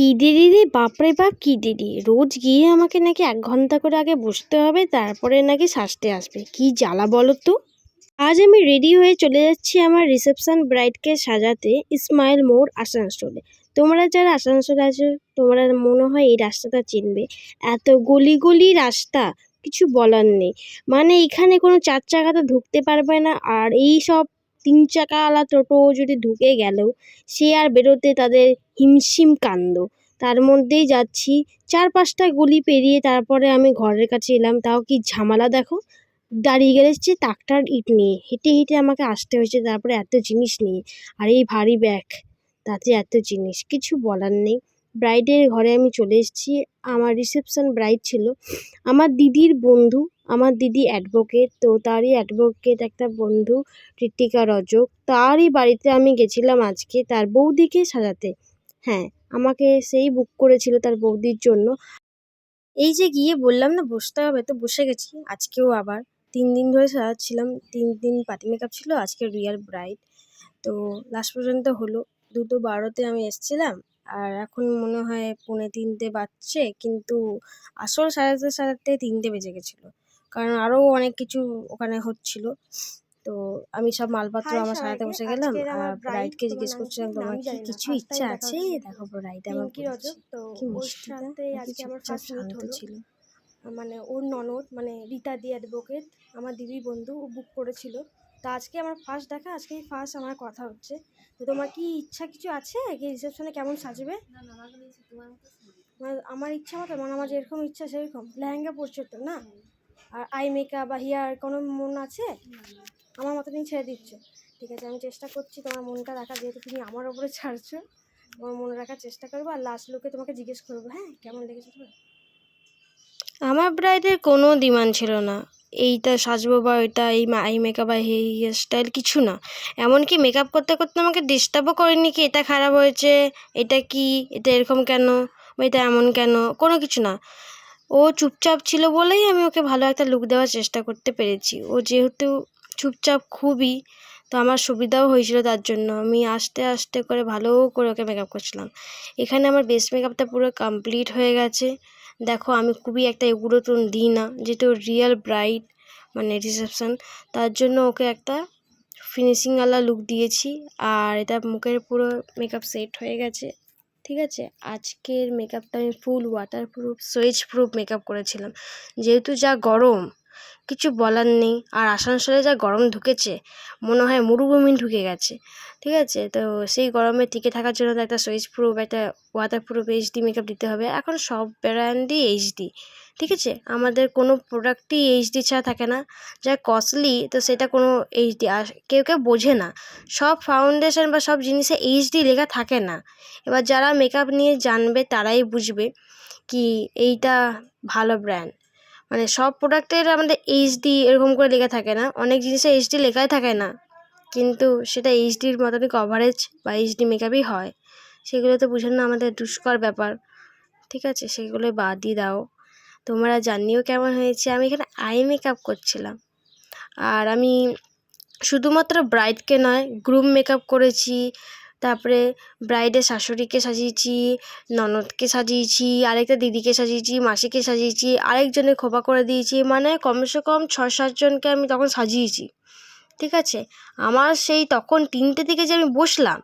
কী দেরি রে? বাপরে বাপ, কী দেরি রোজ গিয়ে আমাকে নাকি এক ঘণ্টা করে আগে বসতে হবে, তারপরে নাকি সাজতে আসবে। কি জ্বালা বলো তো? আজ আমি রেডি হয়ে চলে যাচ্ছি আমার রিসেপশন ব্রাইডকে সাজাতে ইসমাইল মোড় আসানসোলে। তোমরা যারা আসানসোলে আছো, তোমরা মনে হয় এই রাস্তাটা চিনবে। এত গলি গলি রাস্তা, কিছু বলার নেই। মানে এখানে কোনো চার চাকাতে ঢুকতে পারবে না, আর এই সব তিন চাকাওয়ালা টোটো যদি ঢুকে গেলেও সে আর বেরোতে তাদের হিমশিম কাণ্ড। তার মধ্যেই যাচ্ছি চার পাঁচটা গলি পেরিয়ে তারপরে আমি ঘরের কাছে এলাম। তাও কি ঝামেলা দেখো? দাঁড়িয়ে গেছে ট্রাক্টর ইট নিয়ে, হেঁটে হেঁটে আমাকে আসতে হয়েছে, তারপরে এত জিনিস নিয়ে। আর এই ভারী ব্যাগ, তাতে এত জিনিস, কিছু বলার নেই। ব্রাইডের ঘরে আমি চলে এসেছি। আমার রিসেপশন ব্রাইড ছিল। আমার দিদির বন্ধু আমার দিদি অ্যাডভোকেট তো তারই অ্যাডভোকেট একটা বন্ধু কৃত্তিকা রজক। তারই বাড়িতে আমি গেছিলাম আজকে তার বৌদিকে সাজাতে। হ্যাঁ আমাকে সেই বুক করেছিল তার বৌদির জন্য। এই যে গিয়ে বললাম না, বসতে হবে তো, বসে গেছি। আজকেও আবার তিন দিন ধরে সাজাচ্ছিলাম, তিন দিন পাতি মেকআপ ছিল, আজকে রিয়েল ব্রাইড তো লাস্ট পর্যন্ত হলো। দুটো বারোতে আমি এসছিলাম, আর এখন মনে হয় পৌনে তিনটে বাজছে, কিন্তু আসল সাজাতে সাজাতে তিনটে বেজে গেছিল। কারণ আরও অনেক কিছু ওখানে হচ্ছিল। তো আমি সব মালপত্র আমার সবাইকে, বসে গেলাম। আর ব্রাইডকে জিজ্ঞেস করছিলাম? তোমার কি কিছু ইচ্ছা আছে? দেখো ব্রাইড আমার কি সাথে আজকে আমার ফার্স্ট মিট হলো। ছিল। মানে ওর ননদ মানে রীতা দি অ্যাডভোকেট আমার দিদির বন্ধু ও বুক করেছিল। তো আজকে আমার ফার্স্ট দেখা আজকেই ফার্স্ট আমার কথা হচ্ছে। তো তোমার কি ইচ্ছা কিছু আছে? কি রিসেপশনে কেমন সাজবে? মানে আমার ইচ্ছা মতো মানে আমার যেরকম ইচ্ছা সেরকম। লেহেঙ্গা পরছো তো না? আর আই মেকআপ বা হেয়ার কোনো মন আছে? আমার মতো তুমি ছেড়ে দিচ্ছ। ঠিক আছে, আমি চেষ্টা করছি তোমার মনটা রাখা যেহেতু তুমি আমার ওপরে ছাড়ছো, তোমার মনে রাখার চেষ্টা করব আর লাস্ট লুকে তোমাকে জিজ্ঞেস করব হ্যাঁ? কেমন লেগেছে তোমার? আমার ব্রাইডের কোনো ডিমান্ড ছিল না। এইটা সাজবো বা ওইটা, এই আই মেকআপ বা এই হেয়ার স্টাইল কিছু না। এমনকি মেকআপ করতে করতে আমাকে ডিস্টার্বও করেনি কি, এটা খারাপ হয়েছে, এটা কি, এটা এরকম কেন এটা এমন কেন, কোনো কিছু না। ও চুপচাপ ছিল বলেই আমি ওকে ভালো একটা লুক দেওয়ার চেষ্টা করতে পেরেছি। ও যেহেতু চুপচাপ খুবই, তো আমার সুবিধাও হয়েছিল তার জন্য। আমি আস্তে আস্তে করে ভালো করে ওকে মেকআপ করছিলাম। এখানে আমার বেস্ট মেকআপটা পুরো কমপ্লিট হয়ে গেছে। দেখো, আমি খুবই একটা এগুলো টোন দিই না, যেহেতু রিয়েল ব্রাইড মানে রিসেপশান তার জন্য ওকে একটা ফিনিশিংওয়ালা লুক দিয়েছি। আর এটা মুখের পুরো মেকআপ সেট হয়ে গেছে। ঠিক আছে? আজকের মেকআপটা আমি full waterproof sweatproof makeup করেছিলাম। যেহেতু যা গরম কিছু বলার নেই। আর আসানসোলে যা গরম ঢুকেছে, মনে হয় মরুভূমি ঢুকে গেছে, ঠিক আছে? তো সেই গরমে টিকে থাকার জন্য তো একটা সুইচ প্রুফ একটা ওয়াটার প্রুফ এইচডি মেকআপ দিতে হবে। এখন সব ব্র্যান্ডই এইচডি ঠিক আছে? আমাদের কোনো প্রোডাক্টই এইচডি ছাড়া থাকে না। যা কস্টলি তো সেটা কোনো এইচডি আর কেউ কেউ বোঝে না। সব ফাউন্ডেশন বা সব জিনিসে এইচডি লেখা থাকে না। এবার যারা মেকআপ নিয়ে জানবে, তারাই বুঝবে কি এইটা ভালো ব্র্যান্ড মানে সব প্রোডাক্টের আমাদের এইচডি এরকম করে লেখা থাকে না। অনেক জিনিসে এইচডি লেখাই থাকে না। কিন্তু সেটা এইচডির মতনই কভারেজ বা এইচডি মেকআপই হয়। সেগুলো তো বোঝানো আমাদের দুষ্কর ব্যাপার। ঠিক আছে? সেগুলো বাদই দাও। তোমরা জানিও কেমন হয়েছে। আমি এখানে আই মেকআপ করছিলাম। আর আমি শুধুমাত্র ব্রাইডকে নয় গ্রুম মেকআপ করেছি তারপরে ব্রাইডের শাশুড়িকে সাজিয়েছি, ননদকে সাজিয়েছি, আরেকটা দিদিকে সাজিয়েছি, মাসিকে সাজিয়েছি আরেকজনের খোপা করে দিয়েছি। মানে কমসে কম ছয় সাতজনকে আমি তখন সাজিয়েছি। ঠিক আছে? আমার সেই তখন তিনটে দিকে যে আমি বসলাম,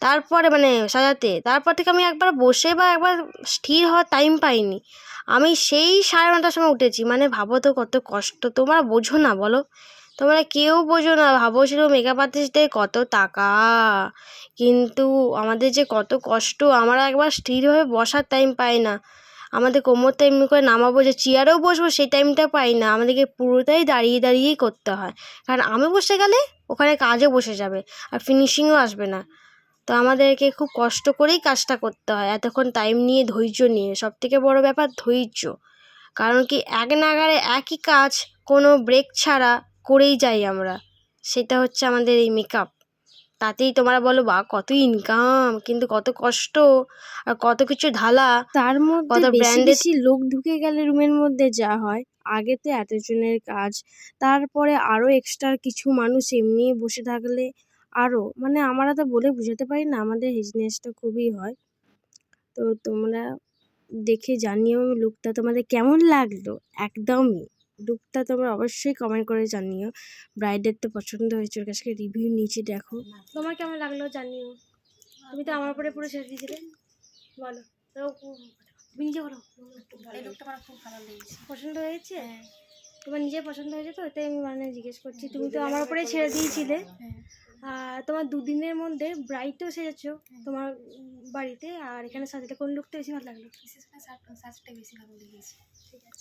তারপরে মানে সাজাতে, তারপর থেকে আমি একবার বসে বা একবার স্থির হওয়ার টাইম পাইনি। আমি সেই সাড়ে নটার সময় উঠেছি। মানে ভাবো তো কত কষ্ট, তোমরা বোঝো না, বলো। তোমরা কেউ বোঝো না, ভাবো ছিল মেকআপ আর্টিস্টদের কত টাকা। কিন্তু আমাদের যে কত কষ্ট, আমরা একবার স্থিরভাবে বসার টাইম পাই না। আমাদের কোমরটা এমনি করে নামাবো, যে চেয়ারেও বসবো সেই টাইমটা পাই না। আমাদেরকে পুরোটাই দাঁড়িয়ে দাঁড়িয়েই করতে হয়। কারণ আমি বসে গেলে ওখানে কাজও বসে যাবে আর ফিনিশিংও আসবে না। তো আমাদেরকে খুব কষ্ট করেই কাজটা করতে হয়। এতক্ষণ টাইম নিয়ে ধৈর্য নিয়ে। সব থেকে বড় ব্যাপার ধৈর্য। কারণ কি, এক নাগারে একই কাজ কোনো ব্রেক ছাড়া করেই যাই আমরা। সেটা হচ্ছে আমাদের এই মেকআপ তাতেই তোমরা বলো বা কত ইনকাম কিন্তু কত কষ্ট আর কত কিছু ঢালা। তার মধ্যে কত বেশি লোক ঢুকে গেলে রুমের মধ্যে যা হয় আগে তো এতজনের কাজ তারপরে আরও এক্সট্রা কিছু মানুষ এমনি বসে থাকলে আরও মানে আমরা তো বলে বোঝাতে পারি না আমাদের হিজনেসটা খুবই হয়। তো তোমরা দেখে জানিও লুকটা তোমাদের কেমন লাগল একদমই। লুকটা তোমরা অবশ্যই কমেন্ট করে জানিও। ব্রাইডের তো পছন্দ হয়েছে ওর কাছে। রিভিউ নিচে দেখো। তোমার কেমন লাগল জানিও? তুমি তো আমার উপরে পুরো ছেড়ে দিয়েছিলে। বলো। তো তুমি নিজে বলো। এই লোকটা আমার খুব ভালো লেগেছে। পছন্দ হয়েছে? তোমার নিজে পছন্দ হয়েছে তো? এটাই আমি মানে জিজ্ঞেস করছি। তুমি তো আমার উপরে ছেড়ে দিয়েছিলে। হ্যাঁ। আর তোমার দুদিনের মধ্যে ব্রাইটও সেজেছো তোমার বাড়িতে। আর এখানে সাজাতে কোন লুকটা বেশি ভালো লাগল? বেশি ভালো লেগেছে।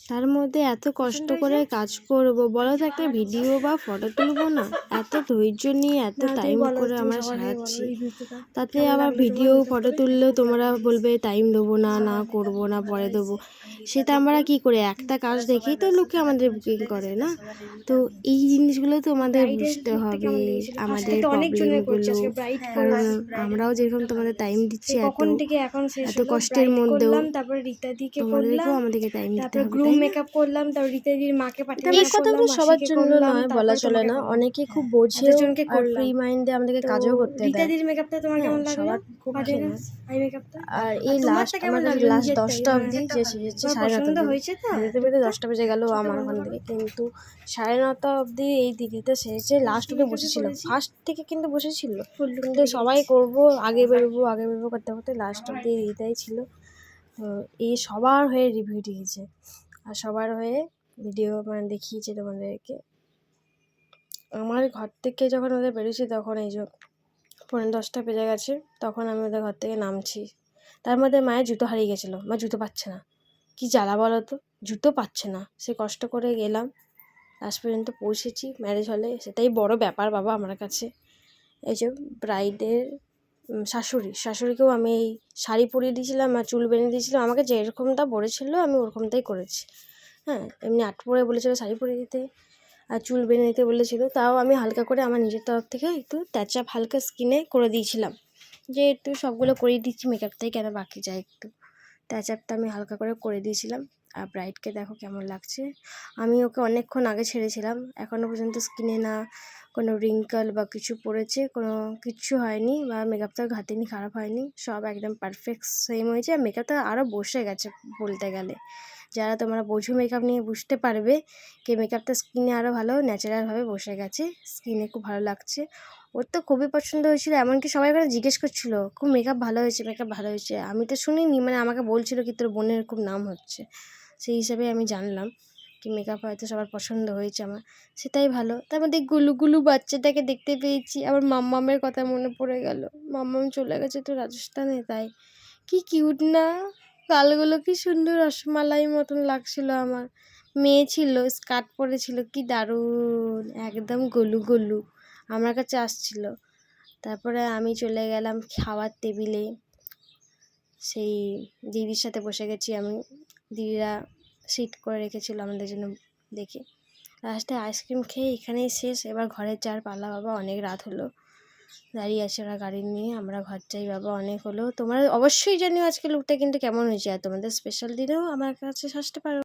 তার মধ্যে এত কষ্ট করে কাজ করব বলো তো একটা ভিডিও বা ফটো তুলবো না। এত ধৈর্য নিয়ে এত টাইম করে আমরা সাজাচ্ছি তাতে আবার ভিডিও ফটো তুললেও তোমরা বলবে টাইম দেবো না না করব না পরে দেবো। সেটা আমরা কি করে? একটা কাজ দেখেই তো লোকে আমাদের বুকিং করে না? তো এই জিনিসগুলো তো আমাদের বুঝতে হবে আমাদের প্রবলেমগুলো কারণ আমরাও যেরকম তোমাদের টাইম দিচ্ছি এত এখন এত কষ্টের মধ্যেও তারপরে তোমাদেরকেও আমাদেরকে টাইম দিতে তারপরে গ্রুম মেকআপ করলাম তারপর রীতা মাকে পাঠিয়ে এই কথাগুলো সবার জন্য নয় বলা চলে না। অনেকে খুব বোঝে আর। ফ্রি মাইন্ডে আমাদেরকে কাজও করতে দেয়। দিদির মেকআপটা তোমার হ্যাঁ, কেমন লাগল? খুব famous। আই মেকআপটা আর এই লাস্ট কেমন আমাদের লাস্ট নিজেরটা? দশটা এবার অবধি যে সেজেছে সাড়ে নটা হয়েছে তো? বেরোতে বেরোতে দশটা বেজে গেল আমার ওখান থেকে কিন্তু সাড়ে নটা অবধি এই দিদিটা সেজেছে লাস্ট অবধি বসেছিল ফার্স্ট থেকে কিন্তু বসেছিল কিন্তু সবাই করব আগে বেরোবো আগে বেরোবো করতে করতে লাস্ট অবধি দিদিটাই ছিল। এই সবার হয়ে রিভিউ দিয়েছে। আর সবার হয়ে ভিডিও মানে দেখিয়েছে তোমাদেরকে। আমার ঘর থেকে যখন ওদের বেরিয়েছি তখন এই যে পনেরো দশটা বেজে গেছে, তখন আমি ওদের ঘর থেকে নামছি। তার মধ্যে মায়ের জুতো হারিয়ে গেছিল। মা জুতো পাচ্ছে না। কি জ্বালা বলো তো? জুতো পাচ্ছে না। সে কষ্ট করে গেলাম। লাস্ট পর্যন্ত পৌঁছেছি। ম্যারেজ হলে সেটাই বড় ব্যাপার বাবা আমার কাছে। এই যে ব্রাইডের শাশুড়ি। শাশুড়িকেও আমি এই শাড়ি পরিয়ে দিয়েছিলাম আর চুল বেঁধে দিয়েছিলাম। আমাকে যেরকমটা বলেছিল, আমি ওরকমটাই করেছি। হ্যাঁ এমনি আট পরে বলেছিল শাড়ি পরিয়ে দিতে আর চুল বেঁধে দিতে বলেছিল। তাও আমি হালকা করে আমার নিজের তরফ থেকে একটু ট্যাচআপ হালকা স্কিনে করে দিয়েছিলাম। যে একটু সবগুলো করিয়ে দিচ্ছি মেকআপটাই কেন বাকি যায় একটু? ট্যাচ আপটা আমি হালকা করে করে দিয়েছিলাম। আর ব্রাইডকে দেখো কেমন লাগছে। আমি ওকে অনেকক্ষণ আগে ছেড়েছিলাম এখনও পর্যন্ত স্কিনে না কোনো রিঙ্কল বা কিছু পড়েছে, কোনো কিচ্ছু হয়নি বা মেকআপটা ঘাটেনি খারাপ হয়নি, সব একদম পারফেক্ট সেম হয়েছে। আর মেকআপটা আরও বসে গেছে বলতে গেলে। যারা তোমরা বোঝো মেকআপ নিয়ে বুঝতে পারবে, কি মেকআপটা স্কিনে আরও ভালো ন্যাচারালভাবে বসে গেছে স্কিনে খুব ভালো লাগছে। ওর তো খুবই পছন্দ হয়েছিল, এমনকি সবাই করে জিজ্ঞেস করছিল, খুব মেকআপ ভালো হয়েছে মেকআপ ভালো হয়েছে? আমি তো শুনিনি মানে আমাকে বলছিল কি তোর বোনের খুব নাম হচ্ছে, সেই হিসাবে আমি জানলাম কি মেকআপ হয়তো সবার পছন্দ হয়েছে আমার, সেটাই ভালো। তার মধ্যে গুলু গুলু বাচ্চাটাকে দেখতে পেয়েছি, আবার মাম্মামের কথা মনে পড়ে গেল, মাম্মাম চলে গেছে তো রাজস্থানে, তাই। কি কিউট না? গালগুলো কি সুন্দর, রসমালাই মতন লাগছিল আমার। মেয়ে ছিল স্কার্ট পরেছিল, কি দারুণ, একদম গলু গলু। আমার কাছে আসছিল। তারপরে আমি চলে গেলাম খাওয়ার টেবিলে। সেই দিদির সাথে বসে গেছি আমি। দিদিরা সিট করে রেখেছিল আমাদের জন্য দেখে। লাস্টে আইসক্রিম খেয়ে এখানেই শেষ। এবার ঘরের যার পালা বাবা অনেক রাত হলো। দাঁড়িয়ে আছে ওরা গাড়ি নিয়ে। আমরা ঘর যাই বাবা অনেক হলো। তোমরা অবশ্যই জানিও আজকে লুকটা কিন্তু কেমন হয়েছে। আর তোমাদের স্পেশাল দিনেও আমার কাছে আসতে পারো।